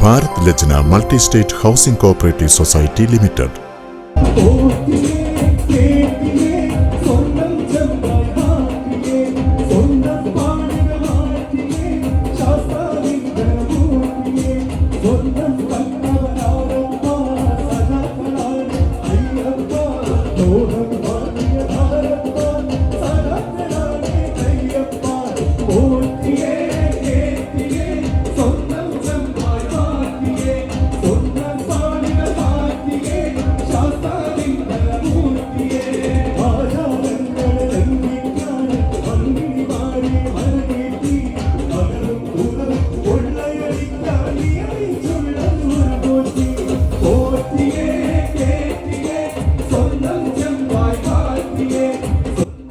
Bharat Lajna multi state housing cooperative society limited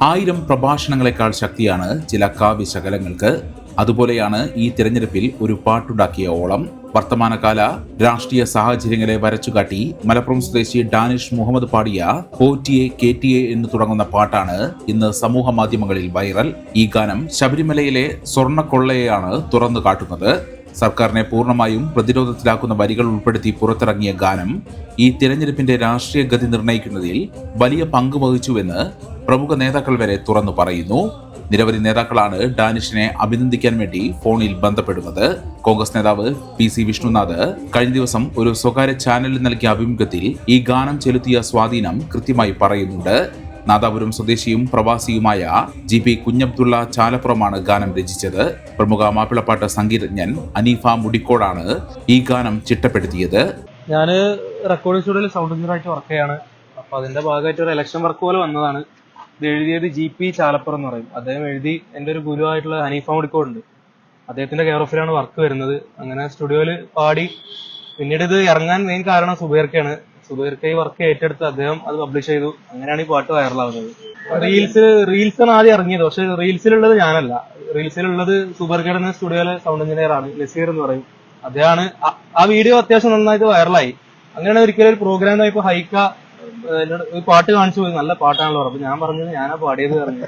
ആയിരം പ്രഭാഷണങ്ങളെക്കാൾ ശക്തിയാണ് ചില കാവ്യശകലങ്ങൾക്ക് അതുപോലെയാണ് ഈ തിരഞ്ഞെടുപ്പിൽ ഒരു പാട്ടുണ്ടാക്കിയ ഓളം. വർത്തമാനകാല രാഷ്ട്രീയ സാഹചര്യങ്ങളെ വരച്ചുകാട്ടി മലപ്പുറം സ്വദേശി ഡാനിഷ് മുഹമ്മദ് പാടിയ കോറ്റിയെ കെ ടി എ എന്ന് തുടങ്ങുന്ന പാട്ടാണ് ഇന്ന് സമൂഹ മാധ്യമങ്ങളിൽ വൈറൽ. ഈ ഗാനം ശബരിമലയിലെ സ്വർണക്കൊള്ളയെയാണ് തുറന്നു കാട്ടുന്നത്. സർക്കാരിനെ പൂർണമായും പ്രതിരോധത്തിലാക്കുന്ന വരികൾ ഉൾപ്പെടുത്തി പുറത്തിറങ്ങിയ ഗാനം ഈ തിരഞ്ഞെടുപ്പിന്റെ രാഷ്ട്രീയ ഗതി നിർണയിക്കുന്നതിൽ വലിയ പങ്ക് വഹിച്ചുവെന്ന് പ്രമുഖ നേതാക്കൾ വരെ തുറന്നു പറയുന്നു. നിരവധി നേതാക്കളാണ് ഡാനിഷിനെ അഭിനന്ദിക്കാൻ വേണ്ടി ഫോണിൽ ബന്ധപ്പെടുന്നത്. കോൺഗ്രസ് നേതാവ് പി സി വിഷ്ണുനാഥ് കഴിഞ്ഞ ദിവസം ഒരു സ്വകാര്യ ചാനലിൽ നൽകിയ അഭിമുഖത്തിൽ ഈ ഗാനം ചെലുത്തിയ സ്വാധീനം കൃത്യമായി പറയുന്നുണ്ട്. നാദാപുരം സ്വദേശിയും പ്രവാസിയുമായ ജി പി കുഞ്ഞബ്ദുള്ള ചാലപ്പുറമാണ് ഗാനം രചിച്ചത്. പ്രമുഖ മാപ്പിളപ്പാട്ട് സംഗീതജ്ഞൻ അനീഫ മുടിക്കോടാണ് ഈ ഗാനം ചിട്ടപ്പെടുത്തിയത്. ഞാൻ റെക്കോർഡിംഗ് സ്റ്റുഡിയോയിൽ സൗണ്ട് എഞ്ചിനീയർ ആയിട്ട് വർക്ക് ചെയ്യാണ്. അപ്പൊ അതിന്റെ ഭാഗമായിട്ട് ഒരു ഇലക്ഷൻ വർക്ക് പോലെ വന്നതാണ്. ഇത് എഴുതിയത് ജി പി ചാലപ്പുറം എന്ന് പറയും. അദ്ദേഹം എഴുതി എന്റെ ഒരു ഗുരുവായിട്ടുള്ള ഹനീഫ മുടിക്കോടുണ്ട്. അദ്ദേഹത്തിന്റെ കെയർ ഓഫിലാണ് വർക്ക് വരുന്നത്. അങ്ങനെ സ്റ്റുഡിയോയിൽ പാടി. പിന്നീട് ഇത് ഇറങ്ങാൻ മെയിൻ കാരണം സുബൈർക്കാണ്. സുബൈർക്ക് ഈ വർക്ക് ഏറ്റെടുത്ത് അദ്ദേഹം അത് പബ്ലിഷ് ചെയ്തു. അങ്ങനെയാണ് ഈ പാട്ട് വൈറലാവുന്നത് റീൽസ് റീൽസ് ആണ് ആദ്യം ഇറങ്ങിയത്. പക്ഷെ റീൽസിലുള്ളത് ഞാനല്ല. റീൽസിലുള്ളത് സുബൈർക്കയുടെ സ്റ്റുഡിയോയിലെ സൗണ്ട് എഞ്ചിനീയർ ആണ് നസീർ എന്ന് പറയും. അദ്ദേഹമാണ് ആ- വീഡിയോ അത്യാവശ്യം നന്നായിട്ട് വൈറലായി അങ്ങനെയാണ് ഒരിക്കലും ഒരു പ്രോഗ്രാം ഇപ്പൊ ഹൈക്ക ഒരു പാട്ട് കാണിച്ചു പോയി. നല്ല പാട്ടാണല്ലോ അപ്പൊ ഞാൻ പറഞ്ഞത് ഞാനാ പാടിയത് പറഞ്ഞു.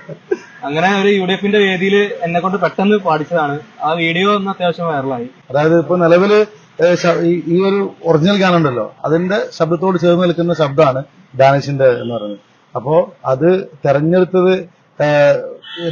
അങ്ങനെ ഒരു യു ഡി എഫിന്റെ വേദിയിൽ എന്നെ കൊണ്ട് പെട്ടെന്ന് പാടിച്ചതാണ്. ആ വീഡിയോ ഒന്ന് അത്യാവശ്യം വൈറലായി അതായത് ഇപ്പൊ നിലവിൽ ഈ- ഒരു ഒറിജിനൽ ഗാനം ഉണ്ടല്ലോ. അതിന്റെ ശബ്ദത്തോട് ചേർന്ന് നിൽക്കുന്ന ശബ്ദമാണ് ഡാനിഷിന്റെ എന്ന് പറയുന്നത്. അപ്പോ അത് തെരഞ്ഞെടുത്തത്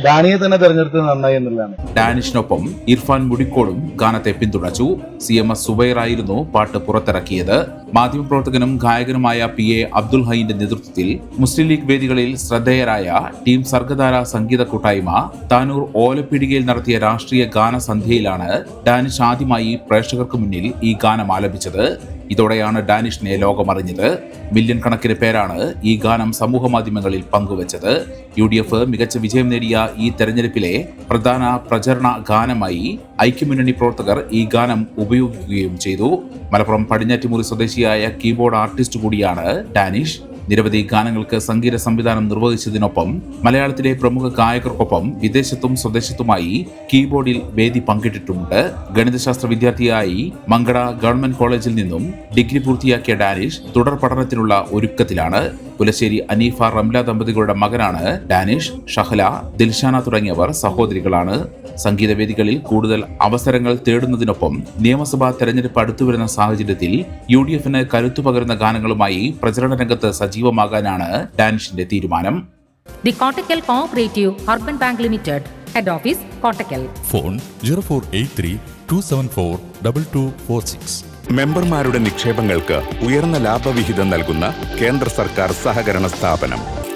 ഡാനിയെ തന്നെ തെരഞ്ഞെടുത്തത് നന്നായി എന്നുള്ളതാണ്. ഡാനിഷിനൊപ്പം ഇർഫാൻ മുടിക്കോടും ഗാനത്തെ പിന്തുണച്ചു. സി എം എസ് സുബൈറായിരുന്നു പാട്ട് പുറത്തിറക്കിയത്. മാധ്യമപ്രവർത്തകനും ഗായകനുമായ പി എ അബ്ദുൽ ഹൈന്റെ നേതൃത്വത്തിൽ മുസ്ലിം ലീഗ് വേദികളിൽ ശ്രദ്ധേയരായ ടീം സർഗധാര സംഗീത കൂട്ടായ്മ താനൂർ ഓലപ്പിടികയിൽ നടത്തിയ രാഷ്ട്രീയ ഗാനസന്ധ്യയിലാണ് ഡാനിഷ് ആദ്യമായി പ്രേക്ഷകർക്ക് മുന്നിൽ ഈ ഗാനം ആലപിച്ചത്. ഇതോടെയാണ് ഡാനിഷിനെ ലോകമറിഞ്ഞത്. മില്യൺ കണക്കിന് പേരാണ് ഈ ഗാനം സമൂഹ മാധ്യമങ്ങളിൽ പങ്കുവച്ചത്. യു ഡി എഫ് മികച്ച വിജയം നേടിയ ഈ തെരഞ്ഞെടുപ്പിലെ പ്രധാന പ്രചരണ ഗാനമായി ഐക്യമുന്നണി പ്രവർത്തകർ ഈ ഗാനം ഉപയോഗിക്കുകയും ചെയ്തു. മലപ്പുറം പടിഞ്ഞാറ്റിമുറി സ്വദേശിയായ കീബോർഡ് ആർട്ടിസ്റ്റ് കൂടിയാണ് ഡാനിഷ്. നിരവധി ഗാനങ്ങൾക്ക് സംഗീത സംവിധാനം നിർവഹിച്ചതിനൊപ്പം മലയാളത്തിലെ പ്രമുഖ ഗായകർക്കൊപ്പം വിദേശത്തും സ്വദേശത്തുമായി കീബോർഡിൽ വേദി പങ്കിട്ടിട്ടുണ്ട്. ഗണിതശാസ്ത്ര വിദ്യാർത്ഥിയായി മങ്കട ഗവൺമെന്റ് കോളേജിൽ നിന്നും ഡിഗ്രി പൂർത്തിയാക്കിയ ഡാനിഷ് തുടർ പഠനത്തിനുള്ള ഒരുക്കത്തിലാണ്. പുലശ്ശേരി അനീഫ റംല ദമ്പതികളുടെ മകനാണ് ഡാനിഷ് ഷഹല ദിൽഷാന തുടങ്ങിയവർ സഹോദരികളാണ്. സംഗീതവേദികളിൽ കൂടുതൽ അവസരങ്ങൾ തേടുന്നതിനൊപ്പം നിയമസഭാ തെരഞ്ഞെടുപ്പ് അടുത്തുവരുന്ന സാഹചര്യത്തിൽ യു ഡി എഫിന് കരുത്തു പകരുന്ന ഗാനങ്ങളുമായി പ്രചരണ രംഗത്ത് സജീവമാകാനാണ് ഡാനിഷിന്റെ തീരുമാനം. The Kottakkal cooperative urban bank limited head office Kottakkal phone zero four eight three two seven four double two four six. മെമ്പർമാരുടെ നിക്ഷേപങ്ങൾക്ക് ഉയർന്ന ലാഭവിഹിതം നൽകുന്ന കേന്ദ്ര സർക്കാർ സഹകരണ സ്ഥാപനം.